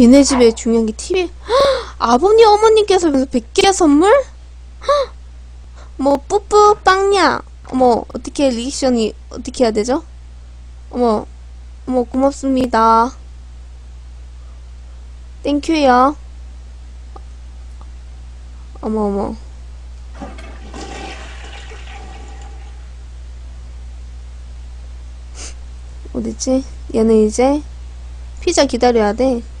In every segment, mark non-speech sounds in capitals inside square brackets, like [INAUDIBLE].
얘네 집에 중요한 게 TV. 아버님, 어머님께서 100개 선물? 헉! 뭐, 뿌뿌, 빵야. 어머, 어떻게 리액션이, 어떻게 해야 되죠? 어머, 어머, 고맙습니다. 땡큐요. 어머, 어머. 어딨지? 얘는 이제 피자 기다려야 돼.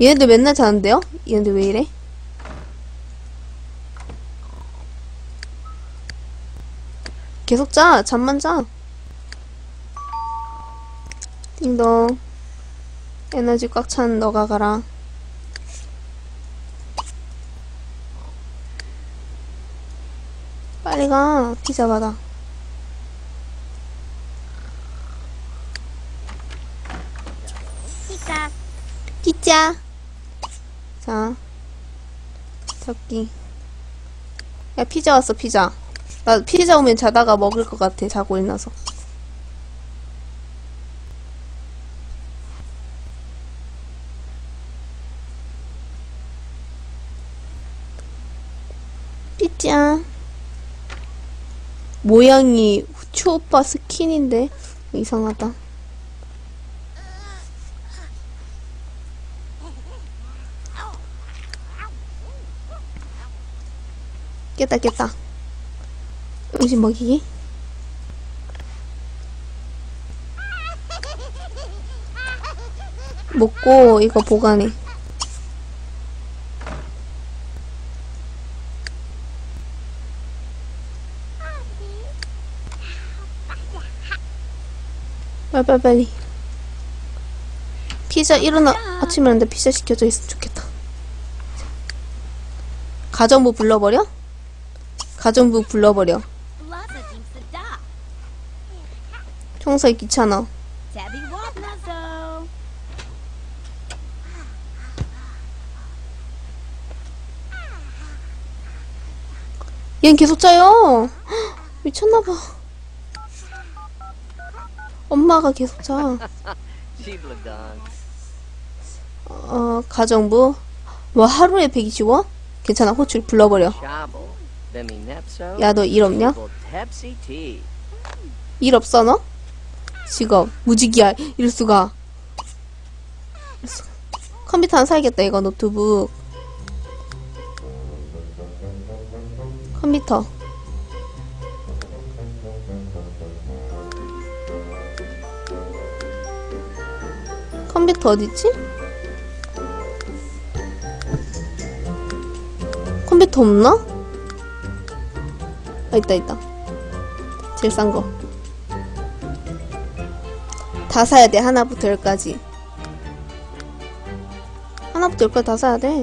얘네들 맨날 자는데요? 얘네들 왜 이래? 계속 자. 잠만 자. 띵동. 에너지 꽉 찬 너가 가라. 빨리 가. 피자 받아. 피자. 피자. 자. 저기. 야, 피자 왔어, 피자. 나 피자 오면 자다가 먹을 것 같아, 자고 일어나서. 피자. 모양이 후추 오빠 스킨인데 이상하다. 깼다 깼다. 음식 먹이기. 먹고 이거 보관해. 빨리빨리 빨리. 피자 일어나 아침에 일어났는데 피자 시켜져 있으면 좋겠다. 가정부 불러버려? 가정부 불러버려. 청소에 귀찮아. 얘는 계속 자요. 헉, [GASPS] 미쳤나봐. 엄마가 계속 자. 어, 가정부. 뭐 하루에 120원? 괜찮아, 호출 불러버려. 야, 너 일 없냐? 일 없어, 너? 직업. 무직이야. 이럴 수가. 이럴 수가. 컴퓨터 안 사야겠다, 이거, 노트북. 컴퓨터. 컴퓨터 어딨지? 컴퓨터 없나? 아, 있다, 있다. 제일 싼 거. 다 사야 돼, 하나부터 열까지. 하나부터 열까지 다 사야 돼.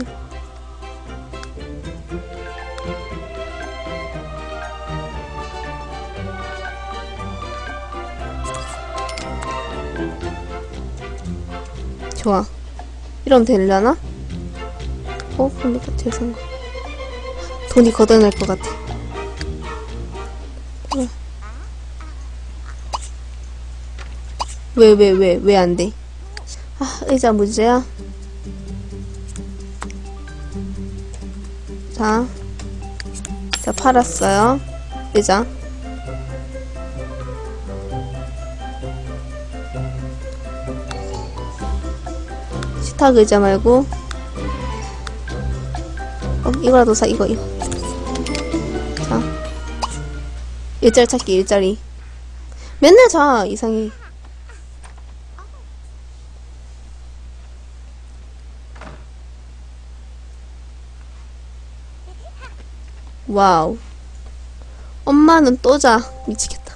좋아. 이러면 되려나? 어, 컴퓨터 제일 싼 거. 돈이 걷어낼 것 같아. 왜, 왜, 왜, 왜 안 돼? 아, 의자 문제야? 자. 자, 팔았어요. 의자. 식탁 의자 말고. 어, 이거라도 사, 이거, 이거. 자. 일자리 찾기, 일자리. 맨날 자, 이상해. 와우. 엄마는 또 자. 미치겠다.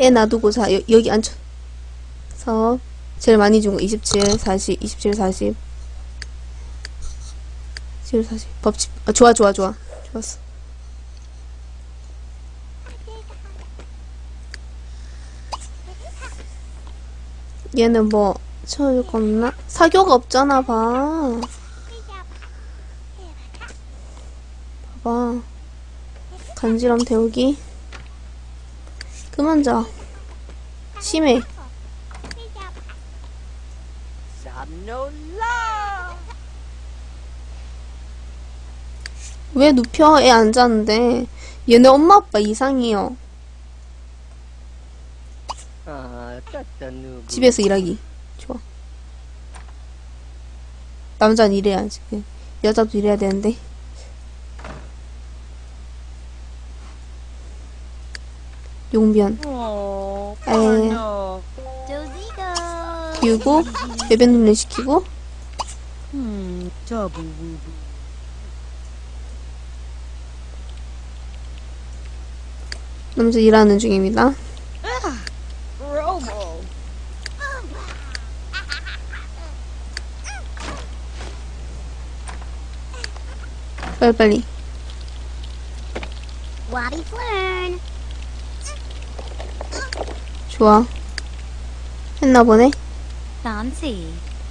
애 놔두고 자. 여, 여기 앉혀 서. 제일 많이 준 거 27, 40, 27, 40. 27, 40. 법칙. 아, 좋아, 좋아, 좋아. 좋았어. 얘는 뭐, 채워줄 거 없나? 사교가 없잖아, 봐. 봐봐. 간지럼 태우기. 그만 자. 심해. 왜 눕혀? 애 안 자는데. 얘네 엄마 아빠 이상해요. Tatanubu. 집에서 일하기. 좋아. 남자는 일해야지. 그 여자도 일해야 되는데. 용변. Oh, 에. 비우고, 배변 훈련 시키고, Hmm, double woo 남자 일하는 중입니다. 빨리빨리. Flern. 좋아. 했나 보네.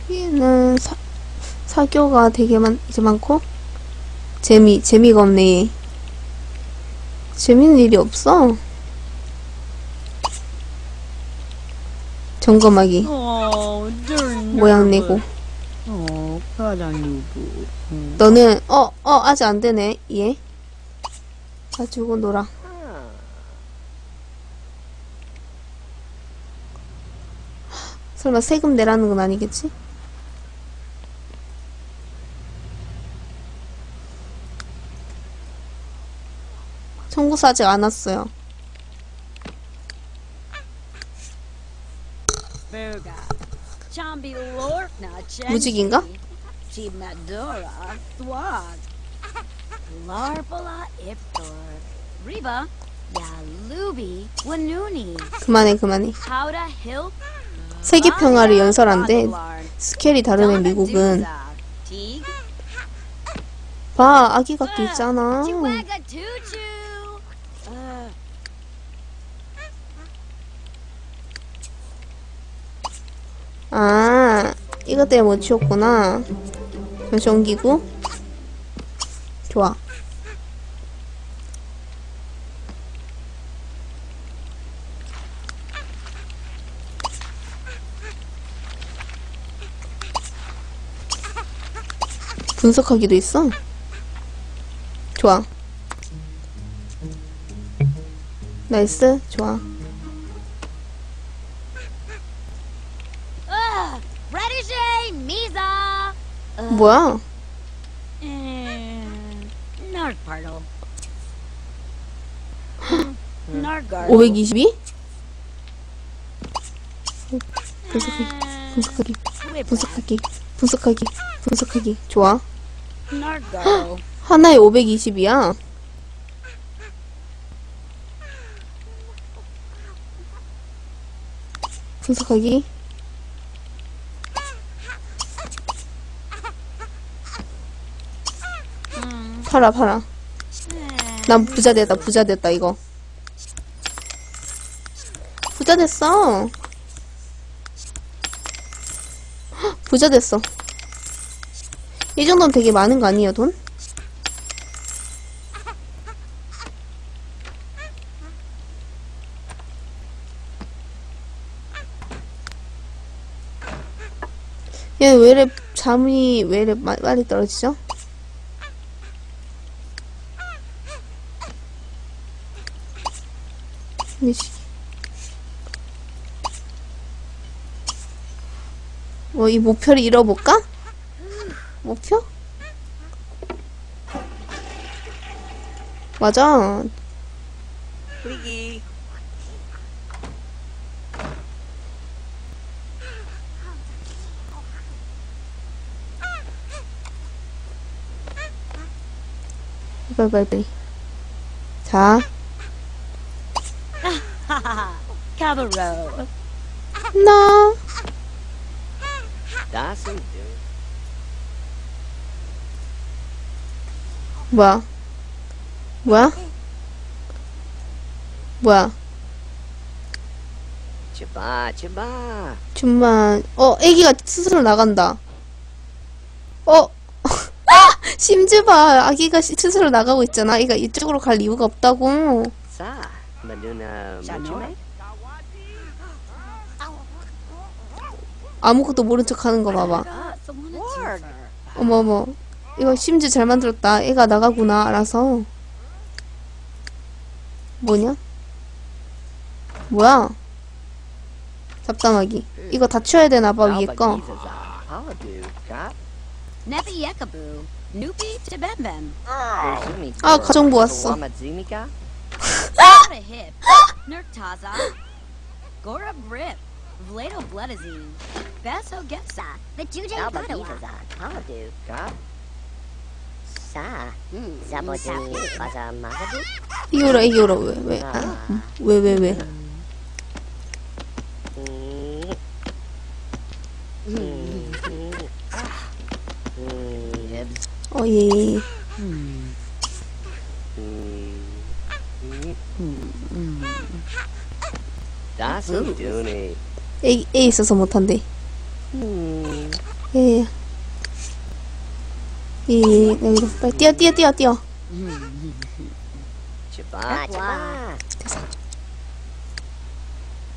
얘는 사, 사교가 되게 많, 이제 많고, 재미, 재미가 없네, 얘. 재밌는 일이 없어. 점검하기. Darn. 모양 내고. 가랑유부. Hmm. 너는, 어, 어, 아직 안 되네, 얘. 가지고 놀아. 설마 세금 내라는 건 아니겠지? 청구서 아직 안 왔어요. 무직인가? 그만해, 그만해. 세계 평화를. Bagularn. 스케일이 다르네, 미국은. 봐, 아기 각도 있잖아. Uh, 아, 이것 때문에 못 치웠구나. 옮기고. 좋아. 분석하기도 있어. 좋아. 나이스. 좋아. Misa. Uh, 뭐야? And Narpardo. Nargar. 522? 분석하기, 분석하기, 분석하기, 분석하기, 분석하기. 좋아. Nargaro. 하나에 520이야. 분석하기. 팔아, 팔아. 난 부자 됐다, 부자 됐다, 이거. 부자 됐어. 헉, [GASPS] 부자 됐어. 이 정도면 되게 많은 거 아니에요, 돈? 얘 왜 이래 잠이 왜 이래 마- 빨리 떨어지죠? 미치기. 뭐이 목표를 잃어볼까? 목표? 맞아. Please. 빨리 빨리 빨리. 자, Cavalro. 나 dude. 뭐야? 뭐야? 뭐야? Chaba, chaba. 좀만 어 애기가 스스로 나간다. 어 [LAUGHS] 심지어 봐 아기가 시- 스스로 나가고 있잖아. 아기가 이쪽으로 갈 이유가 없다고. Muchime? 아무것도 모른 척 하는 거 봐봐. 어머, 어머. 이거 심지 잘 만들었다. 애가 나가구나, 알아서. 뭐냐? 뭐야? 잡담하기. 이거 다 치워야 되나봐, 위에 거. 아? 가정부 왔어. 이거라, 이거라, 왜, 왜, 아, 음, 왜, 왜, 왜. Mm. Mm. Ah. Mm. 어, 예, 예. 예. Mm. Mm. Doony. 애, 애 있어서 못한대. Mm. 예, 예. 예, 예, 여기로. 빨리 뛰어, 뛰어, 뛰어, 뛰어. Chaba. Ah, Chaba,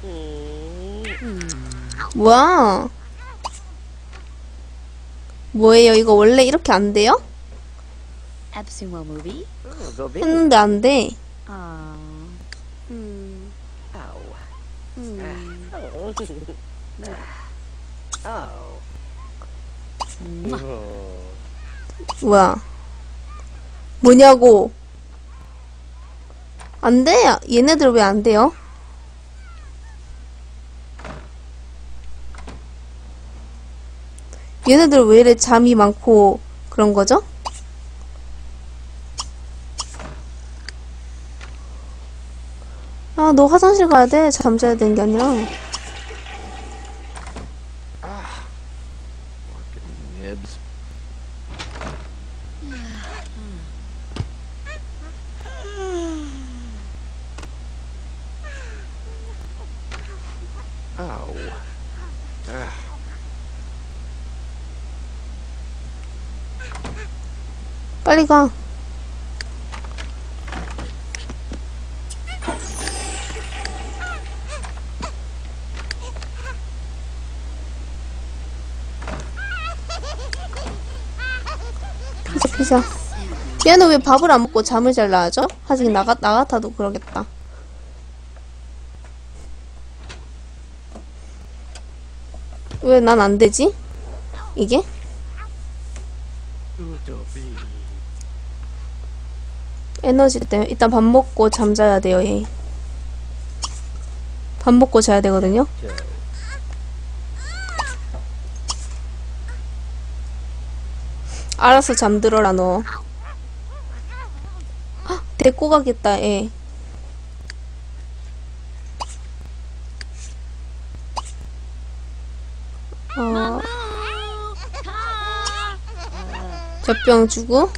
Mm. 뭐야? 뭐예요? 이거 원래 이렇게 안 돼요? Oh. 했는데 안 돼. Oh. Oh. Oh. 뭐야? 뭐냐고? 안 돼? 얘네들 왜 안 돼요? 얘네들 왜 이래 잠이 많고 그런 거죠? 아, 너 화장실 가야 돼. 잠자야 되는 게 아니라. 빨리 가. 피자, 피자. 얘는 왜 밥을 안 먹고 잠을 잘 나죠? 아직 나가, 나 같아도 그러겠다. 왜 난 안 되지? 이게? 에너지 때문에 일단 밥 먹고 잠자야 돼요 얘. 밥 먹고 자야 되거든요. 알아서 잠들어라 너. 헉, 데리고 가겠다 애. 어, 젖병 주고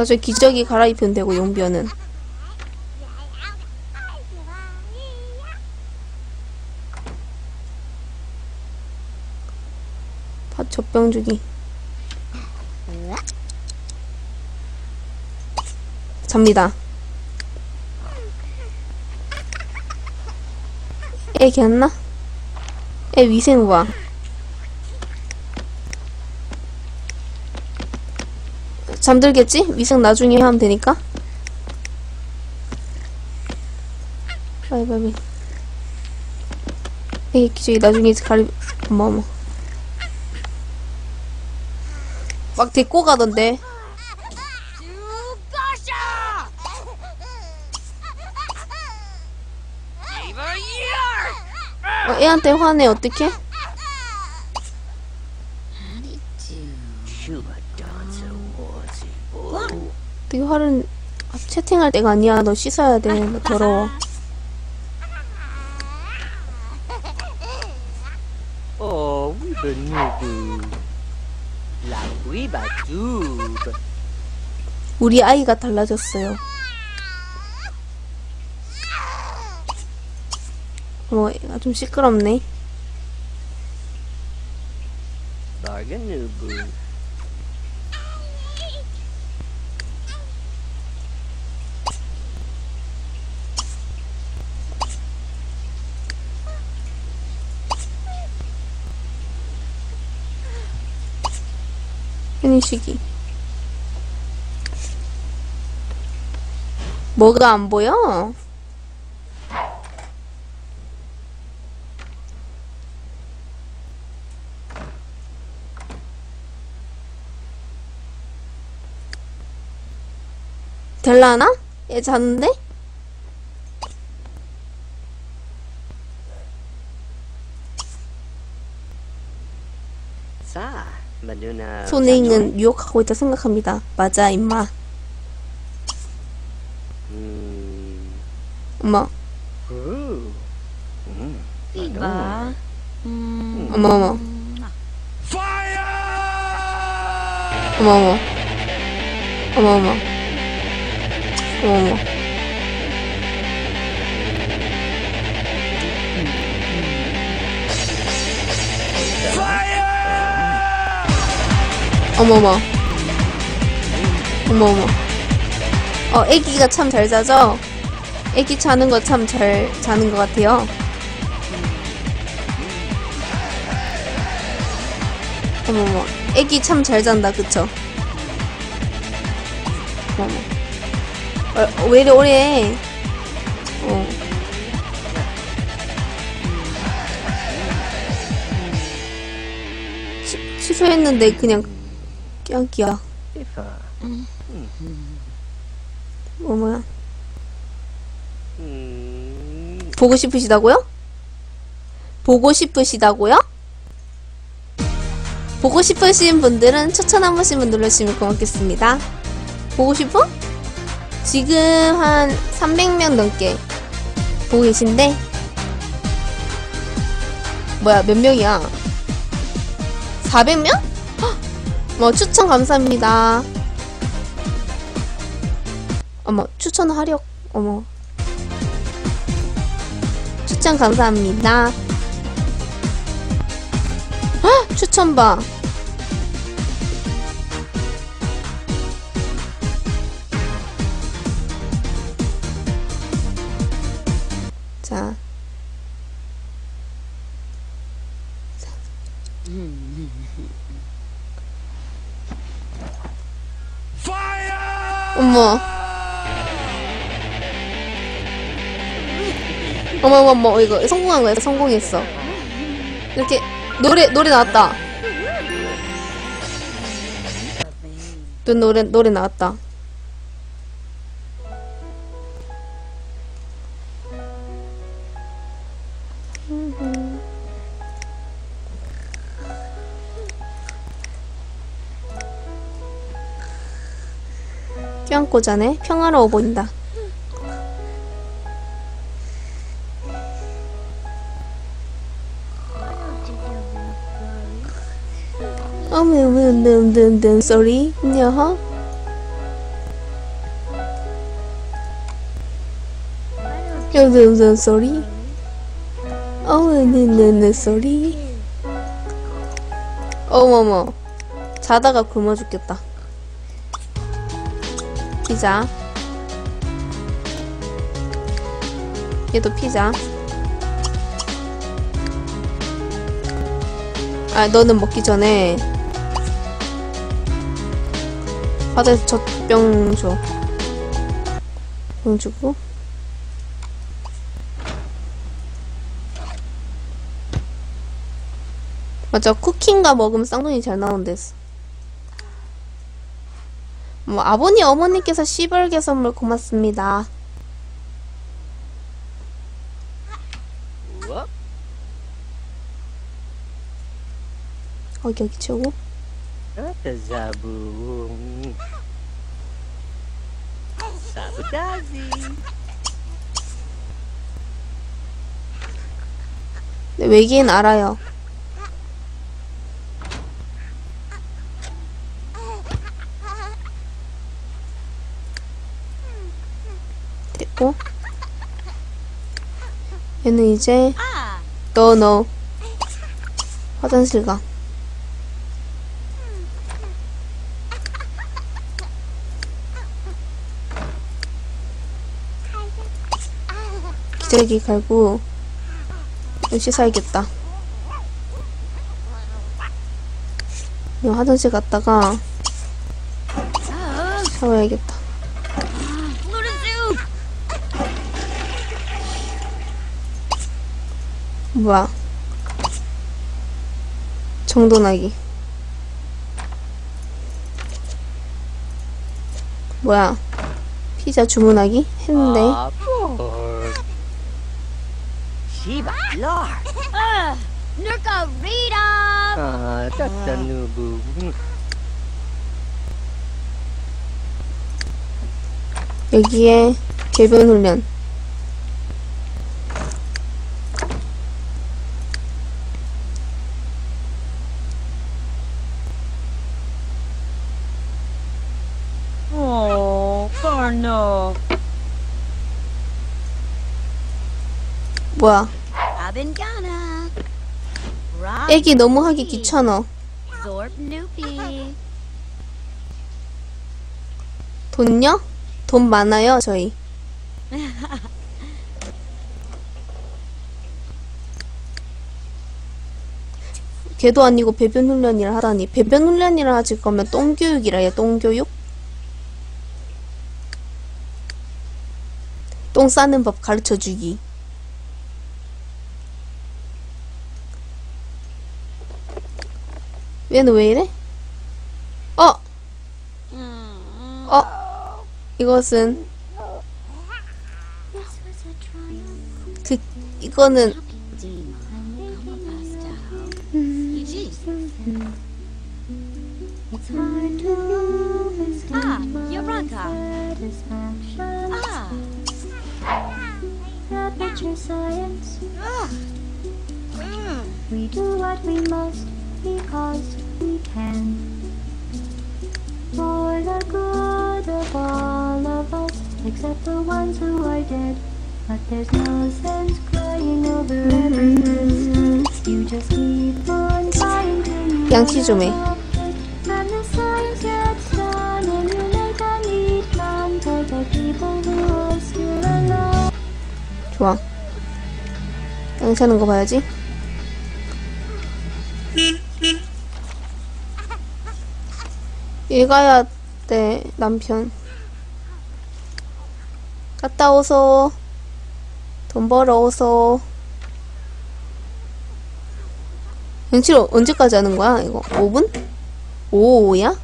나중에 기저귀 갈아입으면 되고 용변은. 밥 젖병 주기. 잡니다. 애 괜찮나? 애 위생 봐 잠들겠지? 위생 나중에 하면 되니까. 빨리. 에이 기저귀 나중에 가리 어머 어머. 막 데리고 가던데. 어, 애한테 화내 어떡해? 화를 아, 채팅할 때가 아니야. 너 씻어야 돼. 너 더러워. La we batub. 우리 아이가 달라졌어요. 얘가 좀 시끄럽네. Barganubu. 현 이식이. 뭐가 안 보여? 될라나? 얘 자는데? 자, 손혜인은 유혹하고 있다 생각합니다. 맞아, 임마. 음. 엄마, 오. 음. 어머, 어머. 어머, 어머. 어머, 어머. 어머, 어머. 어머, 어머. 어머, 어머. 어, 애기가 참 잘 자죠? 애기 자는 거 참 잘 자는 것 같아요. 어머머, 애기 참 잘 잔다, 그쵸? 어머머. 어, 왜 이리 오래? 어. 취, 취소했는데 그냥 껴기야. 이파. 어머야. 음. 보고 싶으시다고요? 보고 싶으시다고요? 보고 싶으신 분들은 추천 한 번씩만 눌러주시면 고맙겠습니다. 보고 싶어? 지금 한 300명 넘게 보고 계신데 뭐야 몇 명이야? 400명? 뭐 추천 감사합니다. 어머 추천하려 어머 추천 감사합니다. 헉! 추천 봐. 어머. 어머 어머 어머 이거 성공한 거야. 성공했어. 이렇게 노래 노래 나왔다. 또 노래 노래 나왔다 껴안고 자네. 평화로워 보인다. 든든든 소리 녀허 든든 소리 든든 소리 어머머. 자다가 굶어 죽겠다 피자 얘도 피자 아 너는 먹기 전에 바다에서 젖병 줘. 병 주고. 맞아, 쿠킹가 먹으면 쌍둥이 잘 나온댔어. 뭐, 아버님, 어머니께서 시벌개 선물 고맙습니다. 여기 치우고. Ata zabu. Sabotazi. 네, 외계인 알아요. 됐고. 얘는 이제, 너, 너. 화장실 가. 기저귀 갈고, 좀 씻어야겠다. 화장실 갔다가 잡아야겠다. 뭐야? 정돈하기. 뭐야? 피자 주문하기? 했는데. Ah. Uh! Ah. Hmm. 여기에 개변 훈련. 뭐야? 애기 너무 하기 귀찮아. 돈요? 돈 많아요, 저희. [LAUGHS] 걔도 아니고 배변 훈련이라 하다니. 배변 훈련이라 하지 그러면 똥교육이라 해, 똥교육? 똥 싸는 법 가르쳐 주기. 얘는 왜 이래? 어! 어! 이것은 그 이거는 Ah, Yaranka. Ah. Aperture science. Ugh. Mm. We do what we must because we can. For the good of all of us, except the ones who are dead. But there's no sense crying over every mistake. You just keep on trying to 양치 좀 해. And the science gets done, and you make a neat plan for the people who are still alive. 좋아. 양치하는 거 봐야지. 읽어야 돼, 남편. 갔다 오소. 돈 벌어 오소. 양치를 언제까지 하는 거야, 이거? 5분? 5야?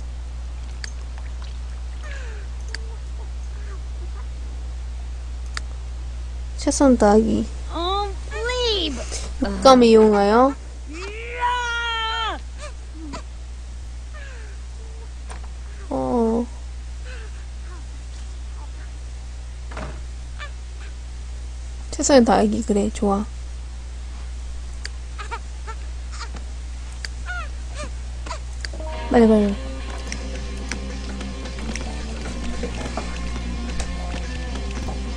최선 다하기. Plebe. 육감 이용하여 Yeah. 어 최선을 다하기 그래 좋아 빨리 빨리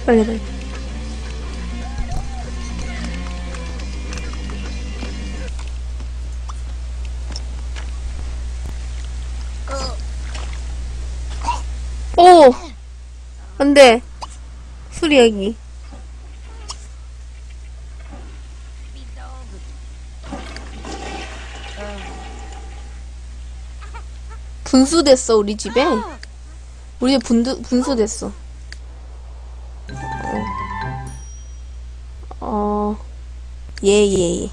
빨리 빨리 오! 안 돼. 수리 얘기. 분수됐어, 우리 집에. 우리 집 분두, 분수됐어. 어, 어, 예, 예, 예.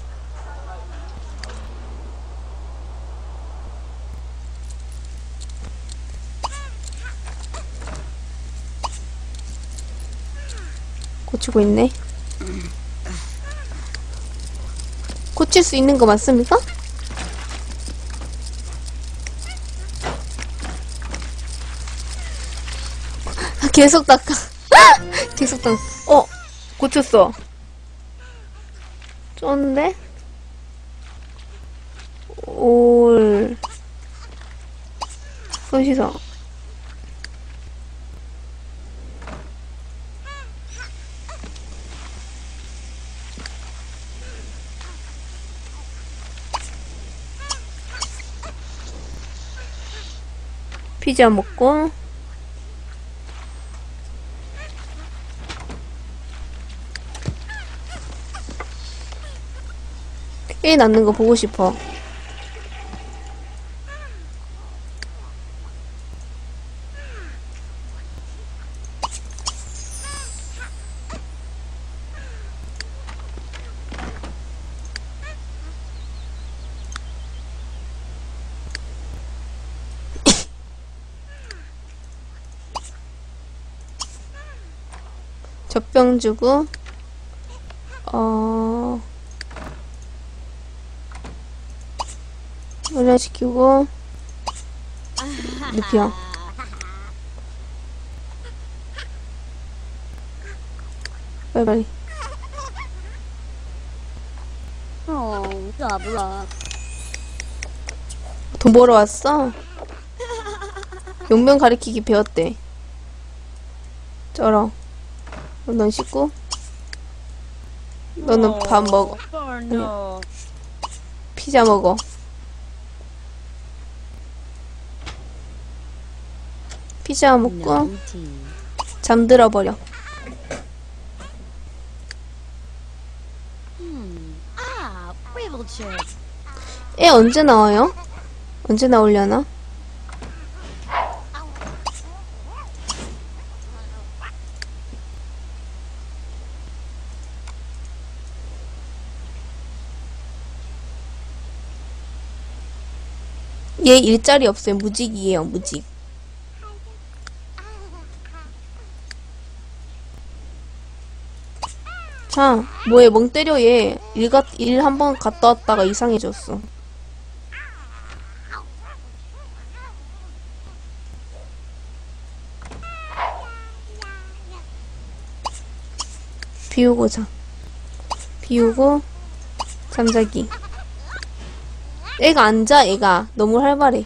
고치고 있네. 고칠 수 있는 거 맞습니까? 계속 닦아. [LAUGHS] 계속 닦아. 어, 고쳤어. 쩐데? 올. 손 씻어. 피자 먹고 삐 낳는 거 보고 싶어. [LAUGHS] 접병 주고 훈련시키고 눕혀 빨리 빨리 double up. 돈 벌어 왔어? 용병 가리키기 배웠대. 쩔어. 넌 씻고. 너는 밥 먹어. For no. 피자 먹어. 피자 먹고. 잠들어 버려. Ah, Ribblechick. 애 언제 나와요? 언제 나오려나? 얘 일자리 없어요. 무직이에요, 무직. 자, 뭐해, 멍 때려, 얘. 일, 갔, 일 한 번 갔다 왔다가 이상해졌어. 비우고 자. 비우고, 잠자기. 애가 앉아, 애가. 너무 활발해.